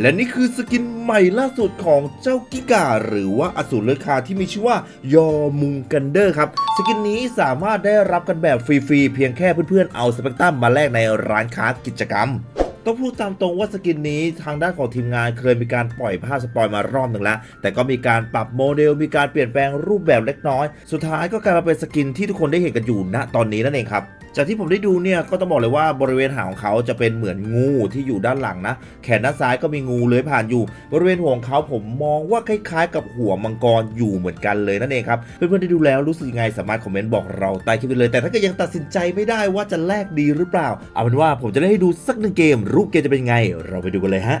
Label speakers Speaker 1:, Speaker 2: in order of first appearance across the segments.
Speaker 1: และนี่คือสกินใหม่ล่าสุดของเจ้ากิกา หรือว่าอสูรเลือดคาที่มีชื่อว่ายอมุงกันเดอร์ครับ สกินนี้สามารถได้รับกันแบบฟรีๆ เพียงแค่เพื่อนๆ เอาสเปกตรัมมาแลกในร้านค้ากิจกรรมต้องพูดตามตรงว่าสกินนี้ทางด้านของทีมงานเคยมีการปล่อยภาพสปอยมารอบหนึ่งแล้ว แต่ก็มีการปรับโมเดล มีการเปลี่ยนแปลงรูปแบบเล็กน้อย สุดท้ายก็กลายมาเป็นสกินที่ทุกคนได้เห็นกันอยู่ณตอนนี้นั่นเองครับ จากที่ผมได้ดูเนี่ยก็ต้องบอกเลยว่าบริเวณหางของเขาจะเป็นเหมือนงูที่อยู่ด้านหลังนะ แขนด้านซ้ายก็มีงูเลื้อยผ่านอยู่ บริเวณหัวของเขาผมมองว่าคล้ายๆ กับหัวมังกรอยู่เหมือนกันเลยนั่นเองครับเพื่อนๆที่ดูแล้วรู้สึกยังไงสามารถคอมเมนต์บอกเราใต้คลิปไปเลย แต่ถ้าเกิดยังตัดสินใจไม่ได้ว่าจะแลกดีหรือเปล่า เอาเป็นว่าผมจะได้ให้ดูสักหนึ่งเกมรูปเกมจะเป็นยังไง เราไปดูกันเลยฮะ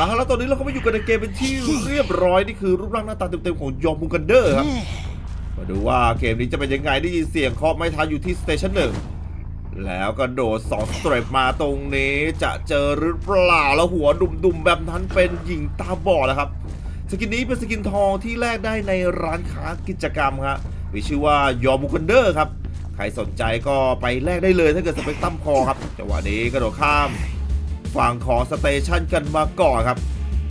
Speaker 1: ละครับแล้วตอนนี้เราก็มาอยู่กันในเกมเป็นที่เรียบร้อยนี่คือรูปร่างหน้าตาเต็มๆของยอมมุงกันเดอร์ครับมาดูว่าเกมนี้จะเป็นยังไงได้ยินเสียงเคาะไม้เท้าอยู่ที่สเตชันหนึ่งแล้วก็โดดสองสเตรปมาตรงนี้จะเจอหรือเปล่าแล้วหัวดุ่มๆแบบนั้นเป็นหญิงตาบอดนะครับ สกินนี้เป็นสกินทองที่แลกได้ในร้านค้ากิจกรรมครับมีชื่อว่ายอมมุงกันเดอร์ครับ ใครสนใจก็ไปแลกได้เลยถ้าเกิดสเปกตรัมพอครับจังหวะนี้กระโดดข้าม ฝั่งของสเตชันกันมาก่อนครับ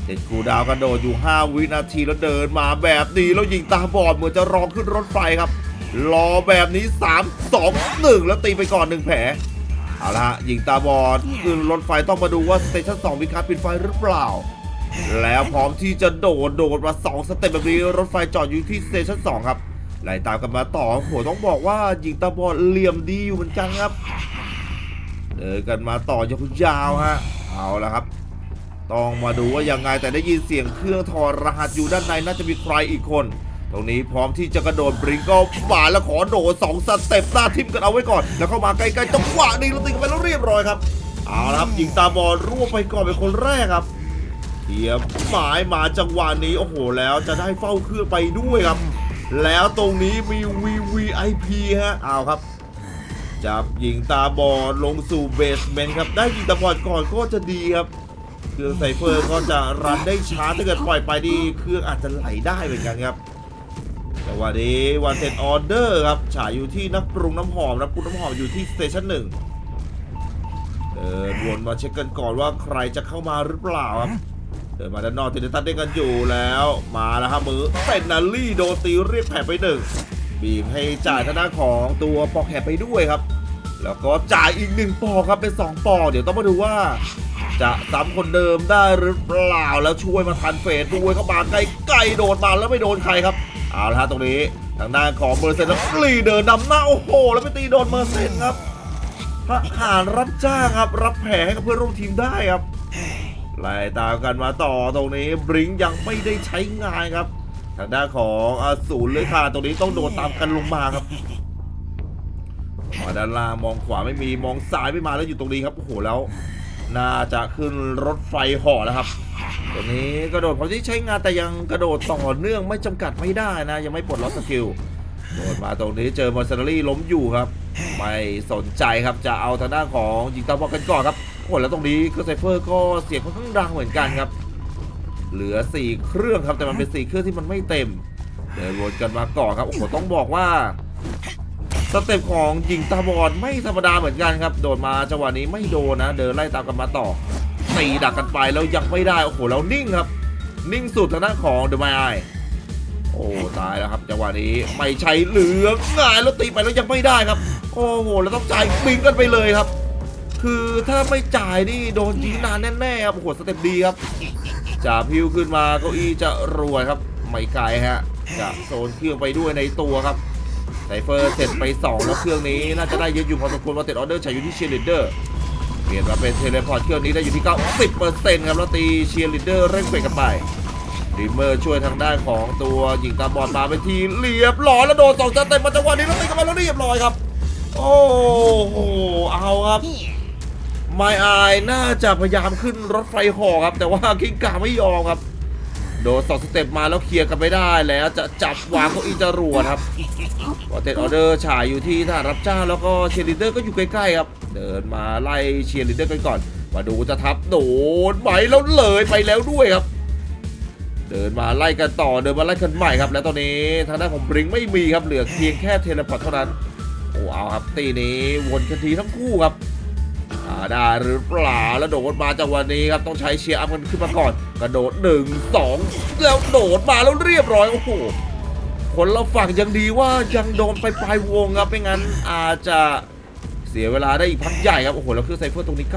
Speaker 1: เด็ดกูดาวกระโดดอยู่ 5 วินาทีแล้วเดินมาแบบนี้แล้วยิงตาบอดเหมือนจะรอขึ้นรถไฟครับรอแบบนี้ 3 2 1 แล้วตีไปก่อน 1 แผลเอาละฮะยิงตาบอดขึ้นรถไฟต้องมาดูว่าสเตชัน2มีการปิดไฟหรือเปล่า แล้วพร้อมที่จะโดดโดดมา 2 สเต็ปแบบนี้รถไฟจอดอยู่ที่สเตชัน2ครับไล่ตามกันมาต่อโหต้องบอกว่ายิงตาบอดเหลี่ยมดีอยู่เหมือนกันครับ เดินกันมาต่อยาวๆฮะเอาละครับ ต้องมาดูว่ายังไงแต่ได้ยินเสียงเครื่องถอดรหัสอยู่ด้านในน่าจะมีใครอีกคน ตรงนี้พร้อมที่จะกระโดดบริงก็มาแล้วขอโดดสองสเต็ปหน้าทิมกันเอาไว้ก่อน แล้วเข้ามาใกล้ๆจังหวะนี้แล้วตีกันไปแล้วเรียบร้อยครับเอาละครับยิงตาบอลร่วงไปก่อนเป็นคนแรกครับเทียบหมายมาจังหวะนี้โอ้โหแล้วจะได้เฝ้าเครื่องไปด้วยครับ แล้วตรงนี้มี VVIP ฮะเอาครับ จับยิงตาบอดลงสู่เบสเมนต์ครับ ได้ยิงตาบอดก่อนก็จะดีครับ เครื่องไซเฟอร์ก็จะรันได้ช้าถ้าเกิดปล่อยไปดีเครื่องอาจจะไหลได้เหมือนกันครับ แต่วันนี้วันเทนออเดอร์ครับฉายอยู่ที่นักปรุงน้ำหอมนักปรุงน้ำหอมอยู่ที่สเตชันหนึ่งเดินวนมาเช็คกันก่อนว่าใครจะเข้ามาหรือเปล่าครับเดินมาด้านนอกติดตัดได้กันอยู่แล้ว มาแล้วครับมือเป็นนาลี่โดนตีเรียกแผลไปหนึ่ง บีบให้จ่ายทางด้านของตัวปอกแหบไปด้วยครับ แล้วก็จ่ายอีกหนึ่งปอกครับเป็น 2 ปอกเดี๋ยวต้องมาดูว่า จะซ้ำคนเดิมได้หรือเปล่าแล้วช่วยมาทันเฟสด้วยเข้ามาใกล้ๆโดนมาแล้วไม่โดนใครครับเอาละฮะตรงนี้ทางด้านของเมอร์เซนแล้วกรีเดินนำหน้าโอ้โห แล้วไปตีโดนเมอร์เซนครับทหารรับจ้างครับ รับแผลให้กับเพื่อนร่วมทีมได้ครับไล่ตามกันมาต่อตรงนี้บริงยังไม่ได้ใช้งานครับ ทางด้านของอสูรเลยค่ะตรงนี้ต้องโดดตามกันลงมาครับมาด้านล่างมองขวาไม่มีมองซ้ายไม่มาแล้วอยู่ตรงนี้ครับโอ้โหแล้ว น่าจะขึ้นรถไฟหาะแล้วครับตรงนี้กระโดดพอที่ใช้งานแต่ยังกระโดดต่อเนื่องไม่จำกัดไม่ได้นะ ยังไม่ปลดล็อกสกิลโดดมาตรงนี้เจอมอร์เซนารี่ล้มอยู่ครับ ไม่สนใจครับจะเอาทางด้านของยิงตาบอลกันก่อนครับโอ้โหแล้วตรงนี้ก็ไซเฟอร์ก็เสียงค่อนข้างดังเหมือนกันครับ เหลือ 4 เครื่องครับแต่มันเป็น 4 เครื่องที่มันไม่เต็มเดินวนกันมาก่อนครับโอ้โหต้องบอกว่าสเต็ปของยิงตาบอดไม่ธรรมดาเหมือนกันครับ โดดมาจังหวะนี้ไม่โดนนะ เดินไล่ตามกันมาต่อตีดักกันไปแล้วยังไม่ได้โอ้โหแล้วนิ่งครับ นิ่งสุดทางด้านของเดอะไมไอโอ้ตายแล้วครับจังหวะนี้ไม่ใช่เหลืองง่ายแล้วตีไปแล้วยังไม่ได้ครับ โอ้โหแล้วต้องจ่ายบิงกันไปเลยครับ คือถ้าไม่จ่ายนี่โดนยิงนานแน่ๆครับโอ้โหสเต็ปดีครับ จะพิวขึ้นมาเก้าอี้จะรวยครับไม่ไกลฮะจะโซนเครื่องไปด้วยในตัวครับไซเฟอร์เสร็จไป 2 แล้วเครื่องนี้น่าจะได้เยอะอยู่พอสมควรว่าเต็ดออเดอร์ใช้อยู่ที่เชียร์ลีดเดอร์เปลี่ยนมาเป็นเทเลพอร์ตเครื่องนี้ได้อยู่ที่90%ครับแล้วตีเชียร์ลีดเดอร์เร่งเปกันไปดิมเมอร์ช่วยทางด้านของตัวหญิงตาบอดมาเป็นทีเรียบร้อยแล้วโดนสองสเต็ปมาจังหวะนี้แล้วตีกันมาแล้วเรียบร้อยครับ โอ้โหเอาครับ ไมอายน่าจะพยายามขึ้นรถไฟหอครับ แต่ว่ากิ้งก่าไม่ยอมครับ โดนสองสเต็ปมาแล้วเคลียร์กันไม่ได้แล้วจะจับวางเก้าอี้จรวดครับวอเต็ดออเดอร์ฉายอยู่ที่ทหารรับจ้างแล้วก็เชียร์ลีเดอร์ก็อยู่ใกล้ๆครับ เดินมาไล่เชียร์ลีเดอร์กันก่อน มาดูจะทับโดนไหมแล้วเลยไปแล้วด้วยครับ เดินมาไล่กันต่อเดินมาไล่กันใหม่ครับ แล้วตอนนี้ทางด้านของบริงไม่มีครับเหลือเพียงแค่เทเลพอร์ตเท่านั้นโอ้เอาครับตีนี้วนกันทีทั้งคู่ครับ ได้หรือเปล่าแล้วโดดมาจากวันนี้ครับต้องใช้เชียร์อัพกันขึ้นมาก่อน กระโดดหนึ่งสองแล้วโดดมาแล้วเรียบร้อยโอ้โหคนละฝั่งยังดีว่ายังโดนไปปลายวงครับไม่งั้นอาจจะเสียเวลาได้อีกพักใหญ่ครับโอ้โหแล้วเครื่องไซเฟอร์ตรงนี้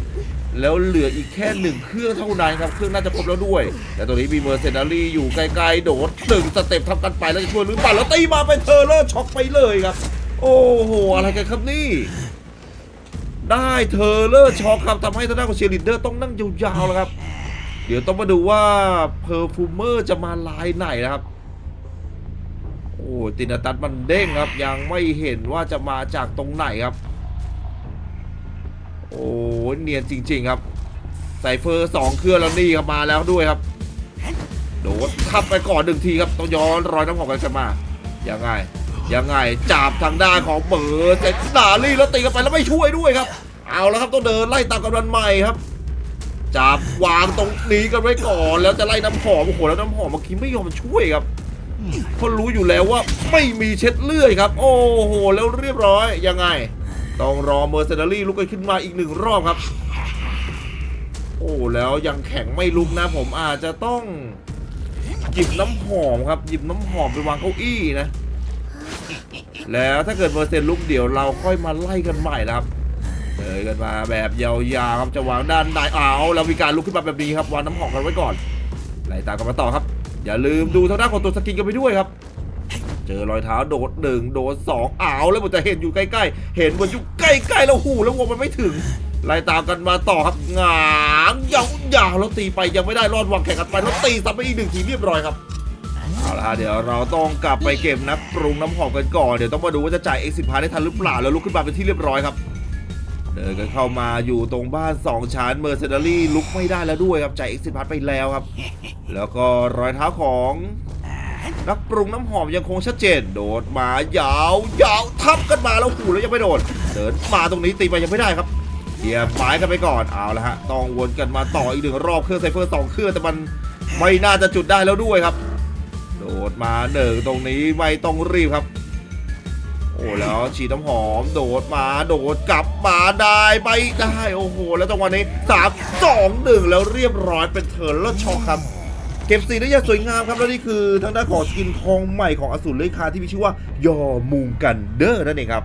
Speaker 1: 90 แล้วเหลืออีกแค่หนึ่งเครื่องเท่านั้นครับเครื่องน่าจะครบแล้วด้วย แต่ตรงนี้มีเมอร์เซนารีอยู่ไกลๆโดดหนึ่งสเต็ปทำกันไปแล้วจะช่วยหรือเปล่าแล้วตีมาเป็นเทอร์เลอร์ช็อกไปเลยครับ โอ้โหอะไรกันครับนี่ ได้เทอร์เลอร์ช็อกครับทำให้ทางด้านของเชียร์ลีดเดอร์ต้องนั่งยาวๆแล้วครับ เดี๋ยวต้องมาดูว่าเพอร์ฟูเมอร์จะมาลายไหนนะครับ โอ้ตินาตัสมันเด้งครับ ยังไม่เห็นว่าจะมาจากตรงไหนครับ โอ้เนียนจริง ๆครับไซเฟอร์สองเครื่องแล้วนี่ครับมาแล้วด้วยครับ โดดทับไปก่อนหนึ่งทีครับต้องย้อนรอยน้ำหอมกันกันมายังไง ยังไงจับทางด้านของเบอร์เซนดาลี่แล้วตีกันไปแล้วไม่ช่วยด้วยครับ เอาแล้วครับต้องเดินไล่ตามกันวันใหม่ครับจับวางตรงนี้กันไว้ก่อนแล้วจะไล่น้ำหอมโอ้โหแล้วน้ำหอมเมื่อกี้ไม่ยอมช่วยครับเพราะรู้อยู่แล้วว่าไม่มีเช็ดเลื่อยครับ โอ้โหแล้วเรียบร้อยยังไง ต้องรอเมอร์เซนารี่ลุกขึ้นมาอีกหนึ่งรอบครับ โอ้แล้วยังแข็งไม่ลุกนะผมอาจจะต้องหยิบน้ำหอมครับ หยิบน้ำหอมไปวางเก้าอี้นะ แล้วถ้าเกิดเปอร์เซ็นต์ลุกเดี๋ยวเราค่อยมาไล่กันใหม่นะครับเดินกันมาแบบยาวๆครับจะวางด้านในเอาแล้วมีการลุกขึ้นมาแบบนี้ครับวางน้ำหอมกันไว้ก่อนไล่ตามกันมาต่อครับ อย่าลืมดูทางด้านของตัวสกินกันไปด้วยครับ เจอรอยเท้าโดดหนึ่งโดดสองอ้าวแล้วมันจะเห็นอยู่ใกล้ๆ เห็นมันอยู่ใกล้ๆแล้วหูแล้ววงมันไม่ถึงไล่ตามกันมาต่อครับงางยาวๆแล้วตีไปยังไม่ได้รอดวางแข่งกันไปแล้วตีซ้ำไปอีกหนึ่งทีเรียบร้อยครับ เอาละฮะเดี๋ยวเราต้องกลับไปเก็บนักปรุงน้ำหอมกันก่อน เดี๋ยวต้องมาดูว่าจะจ่าย X10 พาได้ทันหรือเปล่าแล้วลุกขึ้นมาเป็นที่เรียบร้อยครับเดินกันเข้ามาอยู่ตรงบ้าน 2ชั้นเมอร์เซนารี่ลุกไม่ได้แล้วด้วยครับจ่าย X10 พาไปแล้วครับ แล้วก็รอยเท้าของนักปรุงน้ำหอมยังคงชัดเจน โดดมายาวยาวทับกันมาแล้วหูแล้วยังไม่โดนเดินมาตรงนี้ตีไปยังไม่ได้ครับเกียร์ไม้กันไปก่อนเอาละฮะต้องวนกันมาต่ออีกหนึ่งรอบเครื่องไซเฟอร์สองเครื่องแต่มันไม่น่าจะจุดได้แล้วด้วยครับ ดดมาหนึ่งตรงนี้ไม่ต้องรีบครับ โอ้แล้วฉีดน้ำหอมโดดมาโดดกลับมาได้ไปได้โอ้โหแล้วจังหวะนี้สามสองหนึ่งแล้วเรียบร้อยเป็นเทิร์นแล้วช็อกครับเก็บสีได้อย่างสวยงามครับ แล้วนี่คือทางด้านของสกินทองใหม่ของอสูรเลือยคาที่มีชื่อว่ายอมูงกันเดอร์นั่นเองครับ